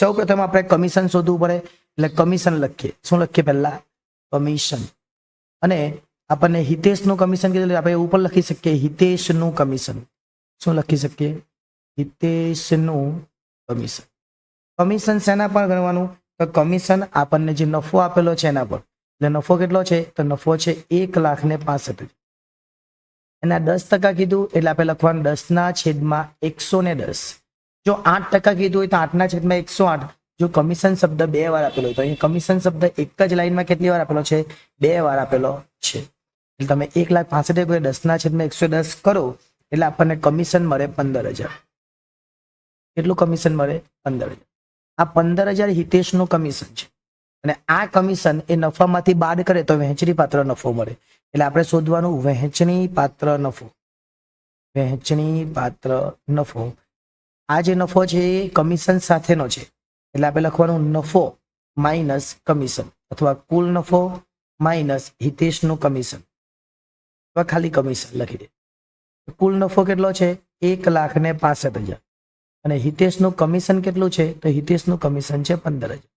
સૌ પ્રથમ આપણે કમિશન શોધવું પડે. એટલે કમિશન લખીએ. શું લખીએ પહેલા? કમિશન અને આપણને હિતેશનું કમિશન કીધું આપણે ઉપર લખી શકીએ, હિતેશનું કમિશન શું લખી શકીએ? હિતેશનું કમિશન કમિશન શેના પર ગણવાનું? તો કમિશન આપણને જે નફો આપેલો છે એના પર. એટલે નફો કેટલો છે? તો નફો છે એક લાખ ને પાસઠ એના દસ ટકા કીધું એટલે આપણે લખવાનું દસના છેદમાં એકસો ને દસ. જો આઠ ટકા કીધું હોય તો આઠના છેદમાં એકસો આઠ. જો કમિશન શબ્દ બે વાર આપેલો હોય તો અહીં કમિશન શબ્દ એક જ લાઈનમાં કેટલી વાર આપેલો છે? બે વાર આપેલો છે. એટલે તમે એક લાખ પાસઠ હજાર દસના છેદમાં એકસો દસ કરો, એટલે આપણને કમિશન મળે પંદર હજાર. કેટલું કમિશન મળે? પંદર હજાર. આ પંદર હજાર હિતેશનું કમિશન છે. અને આ કમિશન એ નફામાંથી બાદ કરે તો વહેંચણી પાત્ર નફો મળે. એટલે આપણે શોધવાનું વહેંચણી પાત્ર નફો. વહેંચણી પાત્ર નફો. આ જે નફો છે એ કમિશન સાથેનો છે. એટલે આપણે લખવાનું નફો માઇનસ કમિશન અથવા કુલ નફો માઇનસ હિતેશનું કમિશન અથવા ખાલી કમિશન લખી દે. કુલ નફો કેટલો છે? એક લાખ ને પાસઠ હજાર. અને હિતેશનું કમિશન કેટલું છે? તો હિતેશનું કમિશન છે પંદર હજાર.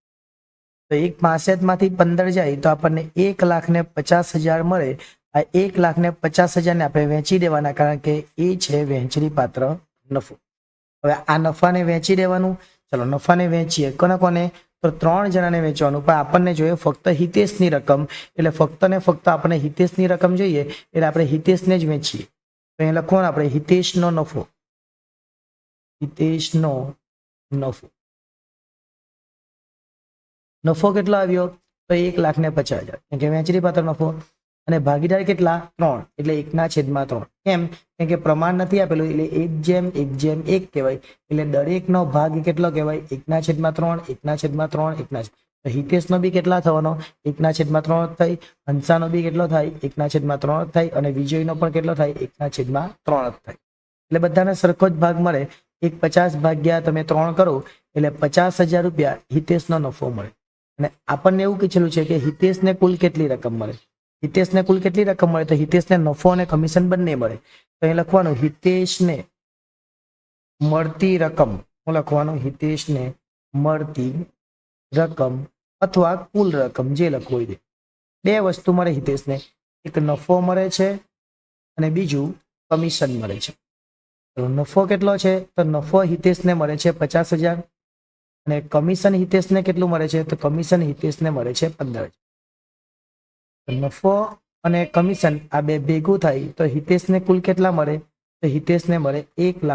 તો એક પાસઠમાંથી પંદર જાય તો આપણને એક લાખ ને પચાસ હજાર મળે. આ એક લાખ ને પચાસ હજારને આપણે વેચી દેવાના કારણ કે એ છે વહેંચણી પાત્ર નફો. હવે આ નફાને વેચી દેવાનું. ચલો, નફાને વેચીએ. કોને કોને? તો ત્રણ જણાને વેચવાનું. પણ આપણને જોઈએ ફક્ત હિતેશની રકમ. એટલે ફક્ત ને ફક્ત આપણને હિતેશની રકમ જોઈએ, એટલે આપણે હિતેશને જ વેચીએ. તો અહીંયા લખવાનું આપણે, હિતેશનો નફો. હિતેશનો નફો. નફો કેટલો આવ્યો? તો એક લાખ ને પચાસ હજાર. કેમ કે વેચરી પાત્ર નફો. અને ભાગીદાર કેટલા? ત્રણ. એટલે એકના છેદમાં ત્રણ. કેમ? કેમ કે પ્રમાણ નથી આપેલું, એટલે એક જેમ એક જેમ, એક કહેવાય. એટલે દરેકનો ભાગ કેટલો કહેવાય? એકના છેદમાં ત્રણ, એકના છેદમાં ત્રણ, એકના તો હિતેશનો બી કેટલા થવાનો? એકના છેદમાં ત્રણ થાય હંસાનો બી કેટલો થાય? એકના છેદમાં ત્રણ થાય. અને વિજયનો પણ કેટલો થાય? એકના છેદમાં ત્રણ જ થાય. એટલે બધાને સરખો જ ભાગ મળે. એક પચાસ ભાગ્યા તમે ત્રણ કરો, એટલે પચાસ હજાર રૂપિયા હિતેશનો નફો મળે. અને આપણને એવું કીધેલું છે કે હિતેશને કુલ કેટલી રકમ મળે? હિતેશને કુલ કેટલી રકમ મળે? તો હિતેશને નફો અને કમિશન બંને મળે. તો અહીં લખવાનું, હિતેશને મળતી રકમ. હું લખવાનું, હિતેશને મળતી રકમ અથવા કુલ રકમ, જે લખવું હોય બે વસ્તુ મળે હિતેશને. એક નફો મળે છે અને બીજું કમિશન મળે છે. નફો કેટલો છે? તો નફો હિતેશને મળે છે પચાસ હજાર. અને કમિશન હિતેશને કેટલું મળે છે? તો કમિશન હિતેશને મળે છે પંદર નફો અને કમિશન આ બે ભેગું થાય તો હિતેશને કુલ કેટલા મળે? તો હિતેશને મળે એક લાખ.